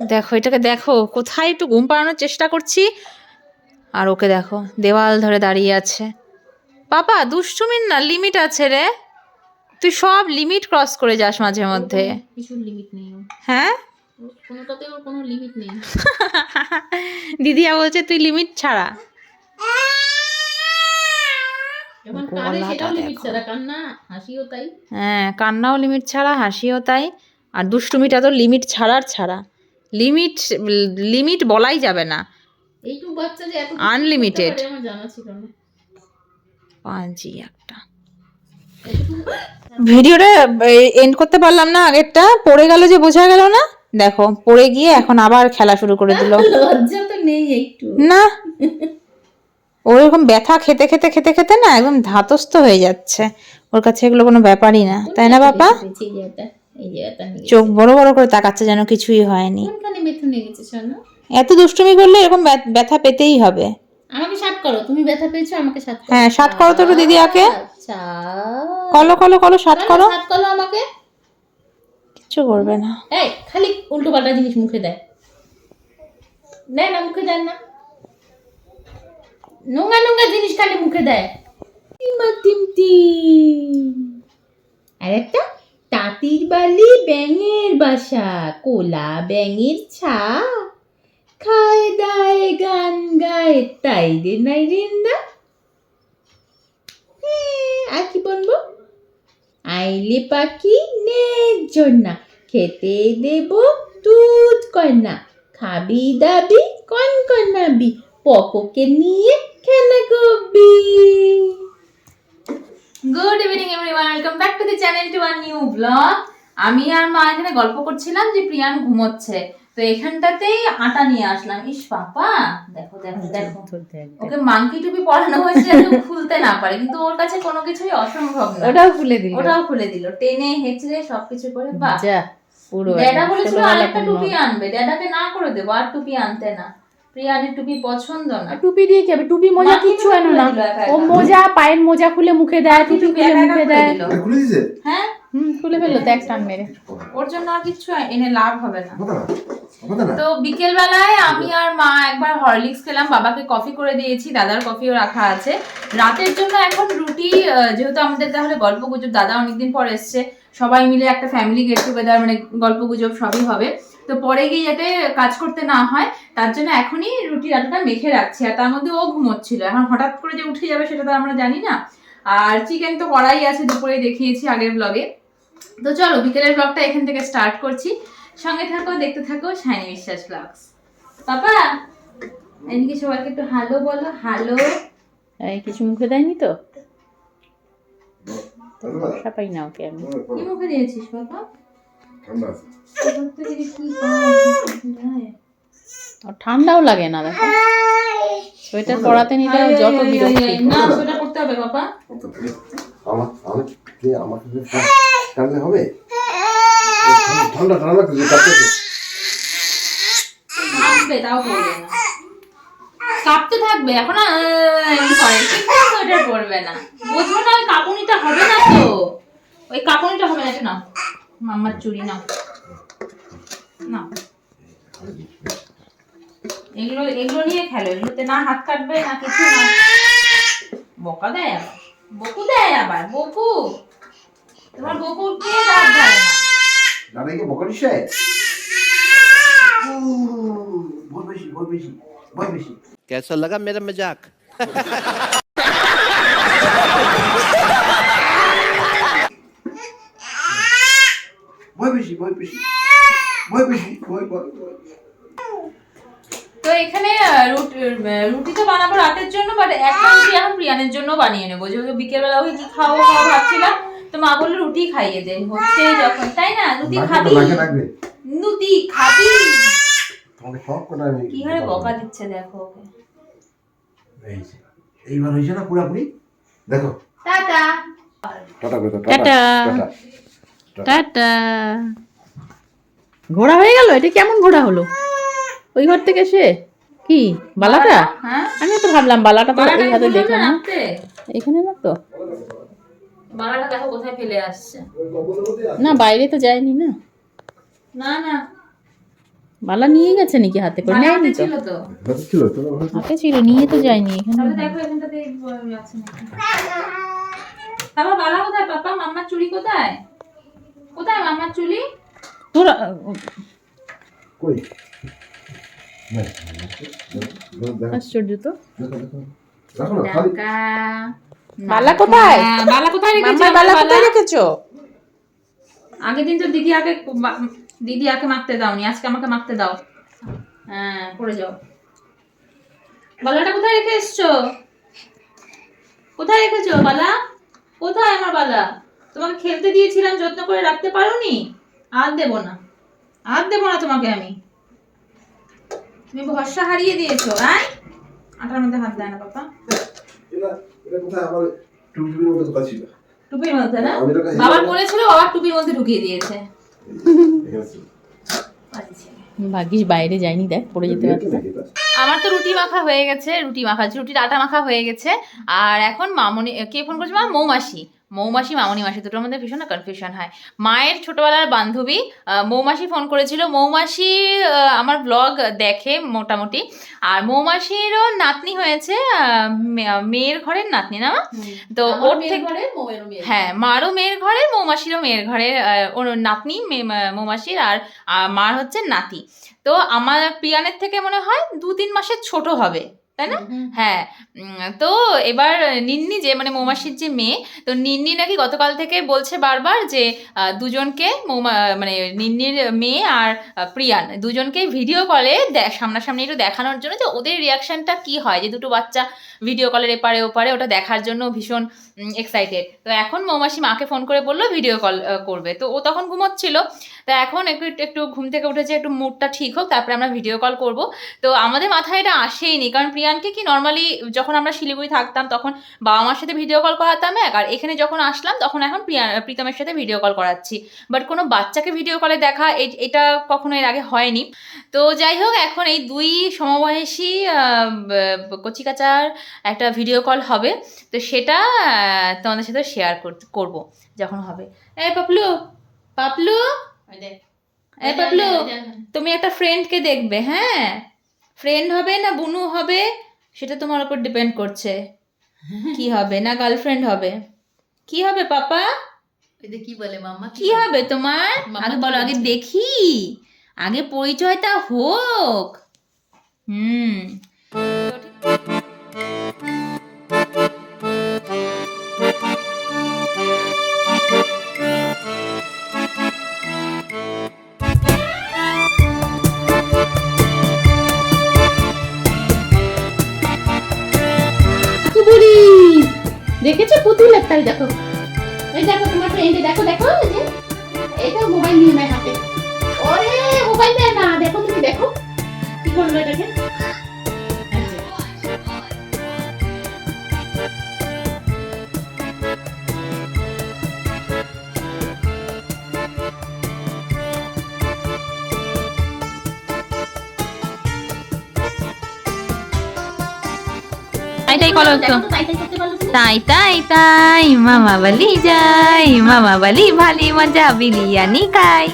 দেখো এটাকে দেখো কোথায় একটু ঘুম পাড়ানোর চেষ্টা করছি। আর ওকে দেখো দেওয়াল ধরে দাঁড়িয়ে আছে। পাপা দুষ্টুমির না লিমিট আছে রে? তুই সব লিমিট ক্রস করে যাস মাঝে মধ্যে। কিছু লিমিট নেই হ্যাঁ? ওর কোনোটাতে ওর কোনো লিমিট নেই। দিদিয়া বলছে তুই লিমিট ছাড়া। হ্যাঁ কান্নাও লিমিট ছাড়া হাসিও তাই। আর দুষ্টুমিটা তো লিমিট ছাড়ার ছাড়া। লিমিট লিমিট বলাই যাবে না। এইটুকু বাচ্চা যে এত Unlimited. আমার জানা ছিল না। পাঁচই একটা। ভিডিওটা এন্ড করতে পারলাম না আগেরটা। পড়ে গেল যে বোঝা গেল না। দেখো পড়ে গিয়ে এখন আবার খেলা শুরু করে দিল। লজ্জা তো নেই একটু। না। ওরকম ব্যথা খেতে খেতে খেতে খেতে না একদম ধাতস্থ হয়ে যাচ্ছে। ওর কাছে এগুলো কোনো ব্যাপারই না। তাই না বাবা? এই জায়গাটা চোখ বড় বড় করে তাকাচ্ছে যেন কিছুই হয়নি। কোনখানে শোনো? এত দুষ্টুমি করলে এরকম ব্যথা পেতেই হবে। আমাকে সাত করো তুমি ব্যথা পেয়েছ আমাকে সাত করো। হ্যাঁ, সাত করো তো একটু দিদিয়াকে। আচ্ছা। কলো কলো কলো সাত করো। সাত করো আমাকে। কিচ্ছু করবে না। এই খালি উল্টো পাল্টা জিনিস মুখে দেয়। দেয় না মুখে দেয় না। নোংরা নোংরা জিনিস খালি মুখে দেয়। টিম টিম আর একটা? তাঁতির বালি ব্যাঙের বাসা কোলা ব্যাঙের ছা। খায় দায় গান গায় তাই রে নাই রে না। হ্যাঁ, আর কি বলব? আইলে পাখি না খেতে দেব দুধ কন্যা। খাবি দাবি কন কন্যাবি পকোকে নিয়ে খেলা করবি। Good evening everyone welcome back to the channel to a new blog আমি আর মা এখানে গল্প করছিলাম যে প্রিয়ান ঘুমোচ্ছে। তো এখানটাতেই আটা নিয়ে আসলাম। ইস পাপা দেখো দেখো দেখো। ওকে মাংকি টুপি পরানো হয়েছে যাতে খুলতে না পারে। কিন্তু ওর কাছে কোনো কিছুই অসম্ভব না। ওটাও খুলে দিল। ওটাও খুলে দিল। টেনে হেঁচড়ে সবকিছু করে পুরো ড্যাডা বলেছিল আরেকটা। টুপি আনবে। ড্যাডাকে না করে দেবো আর টুপি আনতে না। প্রিয়ানের টুপি পছন্দ না। টুপি দিয়ে কি হবে? টুপি মোজা কিচ্ছু এনো না। ও। মোজা পায়ের মোজা খুলে মুখে দেয় টুপি খুলে মুখে দেয়। খুলে হ্যাঁ? হুম খুলে ফেলল তো এক টান মেরে। ওর জন্য আর কিচ্ছু এনে লাভ হবে না। তো বিকেল বেলায় আমি আর মা একবার হরলিক্স খেলাম বাবাকে কফি করে দিয়েছি দাদার কফিও রাখা আছে। রাতের জন্য এখন রুটি যেহেতু আমাদের তাহলে গল্প গুজব দাদা অনেকদিন পর এসছে সবাই মিলে একটা ফ্যামিলি গেট টুগেদার মানে গল্প গুজব সবই হবে। তো পরে গিয়ে যাতে কাজ করতে না হয় তার জন্য এখনই রুটির আটাটা মেখে রাখছি। আর তার মধ্যে ও ঘুমোচ্ছিল। এখন হঠাৎ করে যে উঠে যাবে সেটা তো আমরা জানি না। আর চিকেন তো করাই আছে দুপুরে দেখিয়েছি আগের ব্লগে তো চলো বিকেলের ব্লগটা এখান থেকে স্টার্ট করছি। সঙ্গে থাকো দেখতে থাকো শাইনি বিশ্বাস ব্লগস পাপা এদিকে সবাইকে একটু হ্যালো বলো। হ্যালো এই কিছু মুখে দেয়নি তো? ভরসা না ওকে আমি। কি মুখে দিয়েছিস বাবা ঠান্ডা আছে। ঠান্ডাও লাগে না দেখো। সোয়েটার পরাতে নিলে যত বিরক্তি। না করতে হবে বাবা। আমার আমি কে আমাকে টানলে হবে? ঠান্ডা ঠান্ডা কাঁপবে তাও করবে না। কাঁপতে থাকবে এখন সোয়েটার পরবে না। বুঝব না ওই কাপুনিটা হবে না তো। ওই কাপুনিটা হবে না এটা নাও। মাম্মার চুড়ি নাও না এগুলো এগুলো নিয়ে খেলো এগুলোতে না হাত কাটবে না কিছু না বকা দেয় আবার বকু দেয় আবার বকু তোমার বকু কে দাঁত দেয় না দাঁড়িয়ে কি বকরি সে ভয় বেশি ভয় বেশি ভয় বেশি कैसा लगा मेरा मजाक তো এখানে রুটি তো বানাবো রাতের জন্য বাট একটা রুটি এখন প্রিয়ানের জন্য বানিয়ে নেব। যেহেতু বিকেলবেলা ওই কি খাব খাব ভাবছিলাম তো মা বলল রুটি খাইয়ে দে হচ্ছে যখন তাই না? রুটি খাবি? রুটি খাবি? কি হারে বকা দিচ্ছে দেখো ওকে। এইবার হয়েছে না পুরাপুরি দেখো। টাটা। টাটা। টাটা। টাটা। ঘোড়া হয়ে গেল? এটা কেমন ঘোড়া হলো? ওই ঘর থেকে সে কি বালাটা? হ্যাঁ। আমি তো ভাবলাম বালাটা তো এই হাতে দেখলাম না। এখানে না তো বালাটা দেখো কোথায় ফেলে আসছে। না বাইরে তো যায়নি না। না না। বালা নিয়ে গেছে নাকি হাতে করে? নেয়নি তো। হাতে ছিল তো। হাতে। হাতে ছিল নিয়ে তো যায়নি এখানে। দেখো এখানটাতে আছে নাকি। তারপর বালা কোথায়? পাপা মাম্মার চুড়ি কোথায়? কোথায় মাম্মার চুড়ি তোর কই? না, দেখো, দেখো, আশ্চর্য তো। দেখো, দেখো। রাখো না, খালি। টাকা বালা কোথায়? বালা কোথায় রেখেছো? আমার বালা বালা? কোথায় রেখেছো? আগের দিন তো দিদি আগে দিদি আগে মাখতে দাওনি আজকে আমাকে মাখতে দাও। হ্যাঁ পড়ে যাও। বালাটা কোথায় রেখে এসছো? কোথায় রেখেছো বালা? কোথায় আমার বালা? তোমাকে খেলতে দিয়েছিলাম যত্ন করে রাখতে পারোনি? আর দেবো না। আর দেবো না তোমাকে আমি। তুমি ভরসা হারিয়ে দিয়েছ আয়। আটার মধ্যে হাত দেয় না বাবা। এটা টুপির মধ্যে কোথায় ছিল। টুপির মধ্যে না? বাবার বলেছিল বাবার টুপির মধ্যে ঢুকিয়ে দিয়েছে। আচ্ছা ভাগ্যিস বাইরে যায়নি দেখ পড়ে যেতে পারতো। আমার তো রুটি মাখা হয়ে গেছে রুটি মাখা রুটির আটা মাখা হয়ে গেছে। আর এখন মামনি কে ফোন করছে? মা মৌমাসি মৌমাসি মামনি মাসি দুটোর মধ্যে ভীষণ কনফিউশন হয়। মায়ের ছোটবেলার বান্ধবী মৌমাসি ফোন করেছিল। মৌমাসি আমার ব্লগ দেখে মোটামুটি। আর মৌমাসিরও নাতনি হয়েছে মেয়ের ঘরের নাতনি না? তো ওর থেকে হ্যাঁ মারও মেয়ের ঘরে মৌমাসিরও মেয়ের ঘরে ওর নাতনি মৌমাসির আর মার হচ্ছে নাতি। তো আমার প্রিয়ানের থেকে মনে হয় দু তিন মাসের ছোট হবে। তাই না? হ্যাঁ। তো এবার নিন্নি যে মানে মৌমাসির যে মেয়ে তো নিন্নি নাকি গতকাল থেকে বলছে বারবার যে দুজনকে মৌমা মানে নিন্নির মেয়ে আর প্রিয়ান দুজনকে ভিডিও কলে সামনাসামনি একটু দেখানোর জন্য যে ওদের রিয়াকশনটা কি হয়? যে দুটো বাচ্চা ভিডিও কলের এপারে ওপারে ওটা দেখার জন্য ভীষণ এক্সাইটেড তো এখন মৌমাসি মাকে ফোন করে বলল ভিডিও কল করবে। তো ও তখন ঘুমোচ্ছিল। তো এখন একটু, একটু- ঘুম থেকে উঠেছে একটু মুডটা ঠিক হোক, তারপরে আমরা ভিডিও কল করব। তো আমাদের মাথায় এটা আসেইনি, কারণ প্রিয়ানকে কি নর্মালি যখন আমরা শিলিগুড়ি থাকতাম, তখন বাবা মার সাথে ভিডিও কল করাতাম এক, আর এখানে যখন আসলাম, তখন এখন প্রিয়া, প্রীতমের সাথে ভিডিও কল করাচ্ছি। বাট কোনো বাচ্চাকে ভিডিও কলে দেখা এটা কখনো এর আগে হয়নি। তো যাই হোক, এখন এই দুই সমবয়সী কচিকাচার একটা ভিডিও কল হবে। তো সেটা তোমাদের সাথে শেয়ার করব যখন হবে। এ পাপলু পাপলু? এ পাপলু তুমি একটা ফ্রেন্ডকে দেখবে হ্যাঁ? ফ্রেন্ড হবে না বুনু হবে সেটা তোমার উপর ডিপেন্ড করছে। কি হবে না গার্লফ্রেন্ড হবে? কি হবে পাপা? কি বলে মাম্মা? কি হবে তোমার? আগে বলো আগে দেখি। আগে পরিচয়টা হোক। হুম। এই দেখো। এই দেখো তোমার ফ্রেন্ডে দেখো দেখো যে। এটা মোবাইল নিয়ে নেয় হাতে। ওরে মোবাইল দেয় না। দেখো তুমি দেখো। কি করল এটাকে? তাই তাই দেখো তো, তাই তাই? তাই, মামা বালি যাই মামা বালি ভালি মজা বিরিয়ানি খাই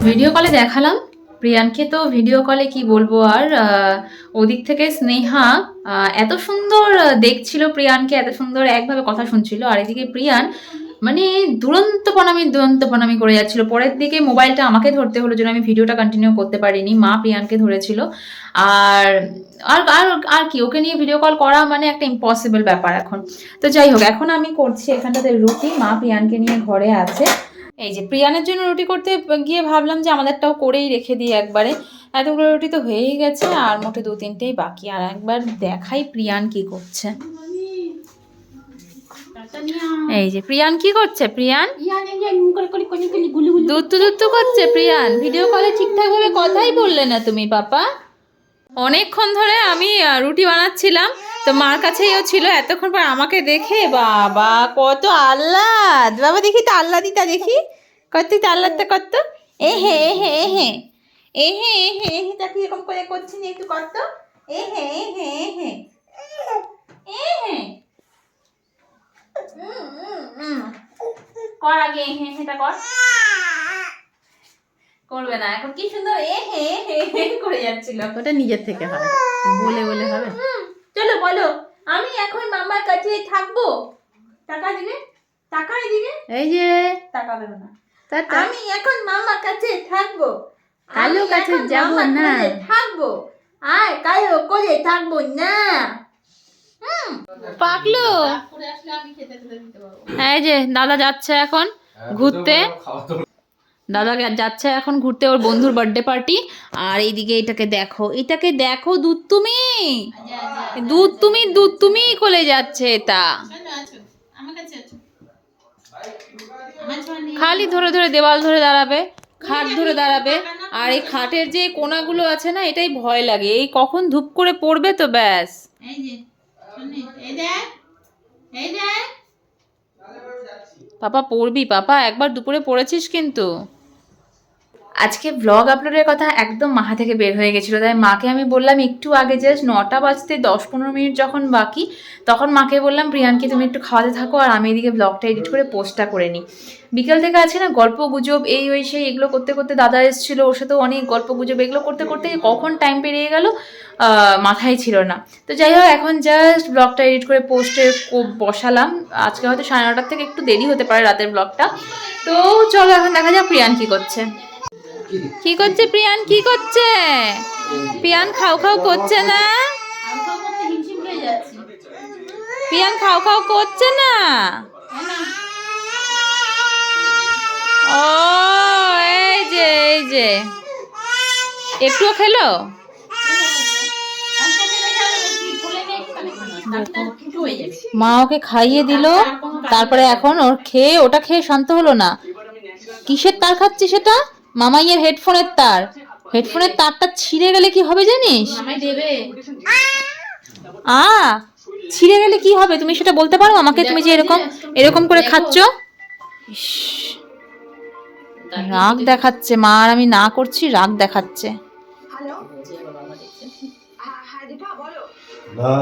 ভিডিও কলে দেখালাম প্রিয়ানকে তো ভিডিও কলে কি বলব আর ওদিক থেকে স্নেহা এত সুন্দর দেখছিল প্রিয়ানকে, এত সুন্দর একভাবে কথা শুনছিল আর এদিকে প্রিয়ান মানে দুরন্ত পনামি দুরন্ত পনামি করে যাচ্ছিল। পরের দিকে মোবাইলটা আমাকে ধরতে হলো যেন আমি ভিডিওটা কন্টিনিউ করতে পারিনি। মা প্রিয়ানকে ধরেছিল। আর আর আর আর কি, ওকে নিয়ে ভিডিও কল করা মানে একটা ইম্পসিবল ব্যাপার এখন। তো যাই হোক, এখন আমি করছি এখানটাতে রুটি। মা প্রিয়ানকে নিয়ে ঘরে আছে। এই যে, প্রিয়ানের জন্য রুটি করতে গিয়ে ভাবলাম যে আমাদেরটাও করেই রেখে দিই একবারে। এতগুলো রুটি তো হয়েই গেছে, আর মোটে দু তিনটেই বাকি। আর একবার দেখাই প্রিয়ান কি করছে। এই যে প্রিয়ান কি করছে প্রিয়ান? দুত্তু দুত্তু করছে। প্রিয়ান। ভিডিও কলে ঠিকঠাক ভাবে কথাই বললে না তুমি পাপা। অনেকক্ষণ ধরে আমি রুটি বানাচ্ছিলাম। তো মার কাছেই ও ছিল এতক্ষণ পর আমাকে দেখে বাবা কত আহ্লাদ। বাবা দেখি তো আহ্লাদিতা দেখি। কত আহ্লাদটা কত? এ হে এ হে এ হে এ হে এ হে এ হে তা কি এরকম করে করছি একটু কত? এ হে কর আগে এ হে হেটা কর। করবে না এখন কি সুন্দর এ হে হে হে করে যাচ্ছিল। ওটা নিজের থেকে হয় বলে বলে হবে। চলো বলো আমি এখন মামার কাছে থাকব। টাকা দিবে টাকা দিবে এই যে। টাকা দেবে না। আমি এখন মামার কাছে থাকব। কালো কাছে যাব না। থাকব। আর কালো করে থাকব না। পাকলো এই যে দাদা যাচ্ছে এখন ঘুরতে। দাদা যাচ্ছে এখন ঘুরতে ওর বন্ধুর বার্থডে পার্টি আর এইদিকে এটাকে দেখো এটাকে দেখো দুধ তুমি। দুধ তুমি দুধ তুমি কোলে যাচ্ছে এটা। খালি ধরে ধরে দেওয়াল ধরে দাঁড়াবে খাট ধরে দাঁড়াবে। আর এই খাটের যে কোনাগুলো আছে না এটাই ভয় লাগে। এই কখন ধূপ করে পড়বে তো ব্যাস। এই যে পাপা পড়বি পাপা একবার দুপুরে পড়েছিস কিন্তু। আজকে ব্লগ আপলোডের কথা একদম মাথা থেকে বের হয়ে গেছিল। তাই মাকে আমি বললাম, একটু আগে জাস্ট নটা বাজতে দশ পনেরো মিনিট যখন বাকি, তখন মাকে বললাম প্রিয়ানকে তুমি একটু খাওয়াতে থাকো আর আমি এদিকে ব্লগটা এডিট করে পোস্টটা করে নিই। বিকেল থেকে আছে না গল্প গুজব, এই ওই সেই এগুলো করতে করতে দাদা এসেছিল ওর সাথেও অনেক গল্প গুজব, এগুলো করতে করতে কখন টাইম পেরিয়ে গেল মাথায় ছিল না। তো যাই হোক, এখন জাস্ট ব্লগটা এডিট করে পোস্টে বসালাম। আজকে হয়তো সাড়ে নটার থেকে একটু দেরি হতে পারে রাতের ব্লগটা তো চলো এখন দেখা যাক প্রিয়ান কি করছে। কি করছে প্রিয়ান? কি করছে? প্রিয়ান খাও খাও করছে না? প্রিয়ান খাও খাও করছে না? ও, এই যে এই যে। একটুও খেলো? মা ওকে খাইয়ে দিল, তারপরে এখন ওর খেয়ে, ওটা খেয়ে শান্ত হলো না। কিসের তার খাচ্ছি সেটা? মামাইয়ের হেডফোনের তার। হেডফোনের তারটা ছিঁড়ে গেলে কি হবে জানিস? আ ছিঁড়ে গেলে কি হবে? তুমি সেটা বলতে পারো? আমাকে তুমি যে এরকম এরকম করে খাচ্ছ? রাগ দেখাচ্ছে। মা আর আমি না করছি রাগ দেখাচ্ছে। না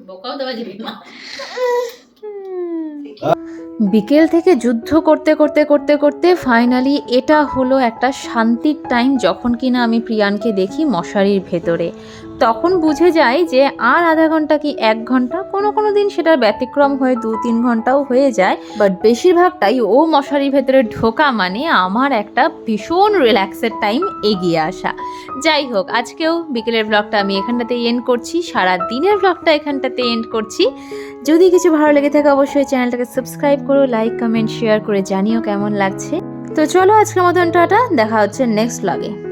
বোকাও দেওয়া যাবে মা বিকেল থেকে যুদ্ধ করতে করতে করতে করতে ফাইনালি এটা হলো একটা শান্তির টাইম যখন কিনা আমি প্রিয়ানকে দেখি মশারির ভেতরে। তখন বুঝে যাই যে আর আধা ঘণ্টা কি এক ঘণ্টা? কোনো কোনো দিন সেটার ব্যতিক্রম হয়ে দু তিন ঘন্টাও হয়ে যায়। বাট বেশিরভাগটাই ও মশারির ভেতরে ঢোকা মানে আমার একটা ভীষণ রিল্যাক্সের টাইম এগিয়ে আসা। যাই হোক, আজকেও বিকেলের ব্লগটা আমি এখানটাতে এন্ড করছি। সারা দিনের ব্লগটা এখানটাতে এন্ড করছি। যদি কিছু ভালো লেগে থাকে অবশ্যই চ্যানেলটাকে সাবস্ক্রাইব করো লাইক কমেন্ট শেয়ার করে জানিও কেমন লাগছে। তো চলো আজকের মতন টাটা, দেখা হচ্ছে নেক্সট ব্লগে